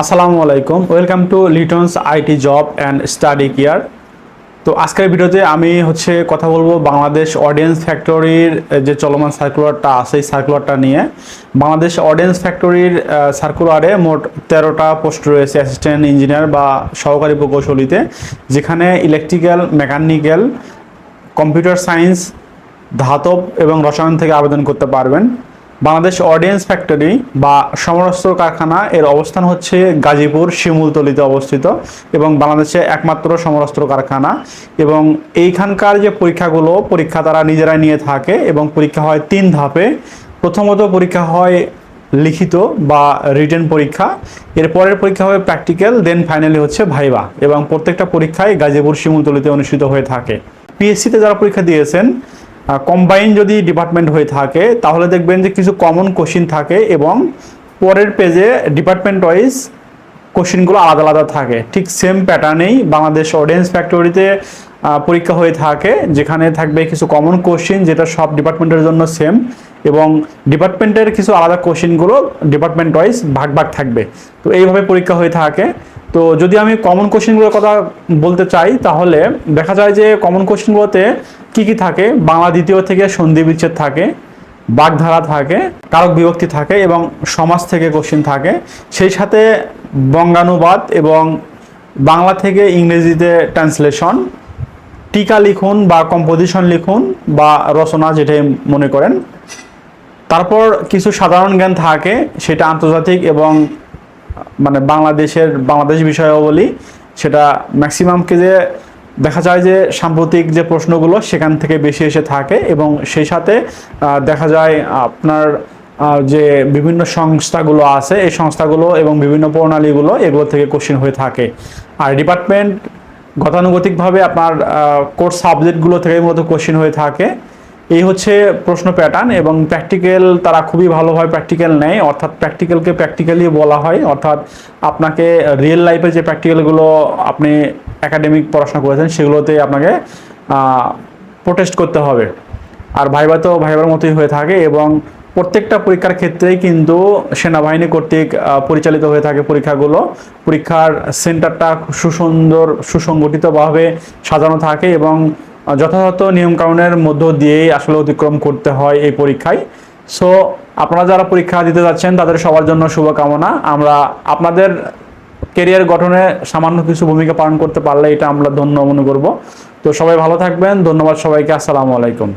আসসালামু আলাইকুম। Welcome to Liton's IT job and study care তো আজকের ভিডিওতে আমি হচ্ছে কথা বলব বাংলাদেশ অডিয়েন্স ফ্যাক্টরির যে চলমান সার্কুলারটা আছে, এই সার্কুলারটা নিয়ে। বাংলাদেশ অডিয়েন্স ফ্যাক্টরির সার্কুলারে মোট তেরোটা পোস্ট রয়েছে অ্যাসিস্ট্যান্ট ইঞ্জিনিয়ার বা সহকারী প্রকৌশলীতে, যেখানে ইলেকট্রিক্যাল মেকানিক্যাল কম্পিউটার সায়েন্স ধাতব এবং রসায়ন থেকে আবেদন করতে পারবেন। বাংলাদেশ অডিয়েন্স ফ্যাক্টরি বা সমরস্ত্র কারখানা এর অবস্থান হচ্ছে গাজীপুর শিমুলতলিতে অবস্থিত এবং বাংলাদেশে একমাত্র সমরস্ত্র কারখানা এবং এইখানকার যে পরীক্ষাগুলো, পরীক্ষা তারা নিজেরাই নিয়ে থাকে এবং পরীক্ষা হয় তিন ধাপে। প্রথমত পরীক্ষা হয় লিখিত বা রিটেন পরীক্ষা এরপরের পরীক্ষা হবে প্র্যাকটিক্যাল দেন ফাইনালি হচ্ছে ভাইবা এবং প্রত্যেকটা পরীক্ষায় গাজীপুর শিমুলতলিতে অনুষ্ঠিত হয়ে থাকে। পিএসসিতে যারা পরীক্ষা দিয়েছেন কম্বাইন যদি ডিপার্টমেন্ট হয়ে থাকে, তাহলে দেখবেন যে কিছু কমন কোশ্চিন থাকে এবং পরের পেজে ডিপার্টমেন্ট ওয়াইজ কোশ্চিনগুলো আলাদা আলাদা থাকে। ঠিক সেম প্যাটার্নেই বাংলাদেশ অডিয়েন্স ফ্যাক্টরিতে পরীক্ষা হয়ে থাকে, যেখানে থাকবে কিছু কমন কোশ্চিন যেটা সব ডিপার্টমেন্টের জন্য সেম এবং ডিপার্টমেন্টের কিছু আলাদা কোশ্চিনগুলো ডিপার্টমেন্ট ওয়াইজ ভাগ ভাগ থাকবে। তো এইভাবে পরীক্ষা হয়ে থাকে। তো যদি আমি কমন কোশ্চেনগুলোর কথা বলতে চাই, তাহলে দেখা যায় যে কমন কোশ্চেনগুলোতে কি কি থাকে? বাংলা দ্বিতীয় থেকে সন্ধি বিচ্ছেদ থাকে, বাগধারা থাকে, কারক বিভক্তি থাকে এবং সমাজ থেকে কোশ্চেন থাকে। সেই সাথে বঙ্গানুবাদ এবং বাংলা থেকে ইংরেজিতে ট্রান্সলেশন টিকা লিখুন বা কম্পোজিশন লিখুন বা রচনা যেটাই মনে করেন। তারপর কিছু সাধারণ জ্ঞান থাকে, সেটা আন্তর্জাতিক এবং মানে বাংলাদেশের, বাংলাদেশ বিষয়েও বলি সেটা ম্যাক্সিমামকে যে দেখা যায় যে সাম্প্রতিক যে প্রশ্নগুলো সেখান থেকে বেশি এসে থাকে এবং সেই সাথে দেখা যায় আপনার যে বিভিন্ন সংস্থাগুলো আছে, এই সংস্থাগুলো এবং বিভিন্ন প্রণালীগুলো এগুলো থেকে কোশ্চেন হয়ে থাকে। আর ডিপার্টমেন্ট গতানুগতিকভাবে আপনার কোর্স সাবজেক্টগুলো থেকে মূলত কোশ্চেন হয়ে থাকে। এই হচ্ছে প্রশ্ন প্যাটার্ন এবং প্র্যাকটিক্যাল তারা খুবই ভালোভাবে প্র্যাকটিক্যাল নেয়। অর্থাৎ প্র্যাকটিক্যালকে প্র্যাকটিক্যালি বলা হয়। অর্থাৎ আপনাকে রিয়েল লাইফে যে প্র্যাকটিক্যালগুলো আপনি একাডেমিক পড়াশোনা করেছেন, সেগুলোতে আপনাকে প্রোটেস্ট করতে হবে। আর ভাইবা তো ভাইবার মতোই হয়ে থাকে এবং প্রত্যেকটা পরীক্ষার ক্ষেত্রেই কিন্তু সেনাবাহিনী কর্তৃক পরিচালিত হয়ে থাকে পরীক্ষাগুলো। পরীক্ষার সেন্টারটা সুসুন্দর, সুসংগঠিতভাবে সাজানো থাকে এবং যথাযথ নিয়মকানুনের মধ্য দিয়েই আসলে অতিক্রম করতে হয় এই পরীক্ষায়। সো আপনারা যারা পরীক্ষা দিতে যাচ্ছেন, তাদের সবার জন্য শুভকামনা। আমরা আপনাদের কেরিয়ার গঠনে সামান্য কিছু ভূমিকা পালন করতে পারলে এটা আমরা ধন্য মনে করব। তো সবাই ভালো থাকবেন। ধন্যবাদ সবাইকে। আসসালামু আলাইকুম।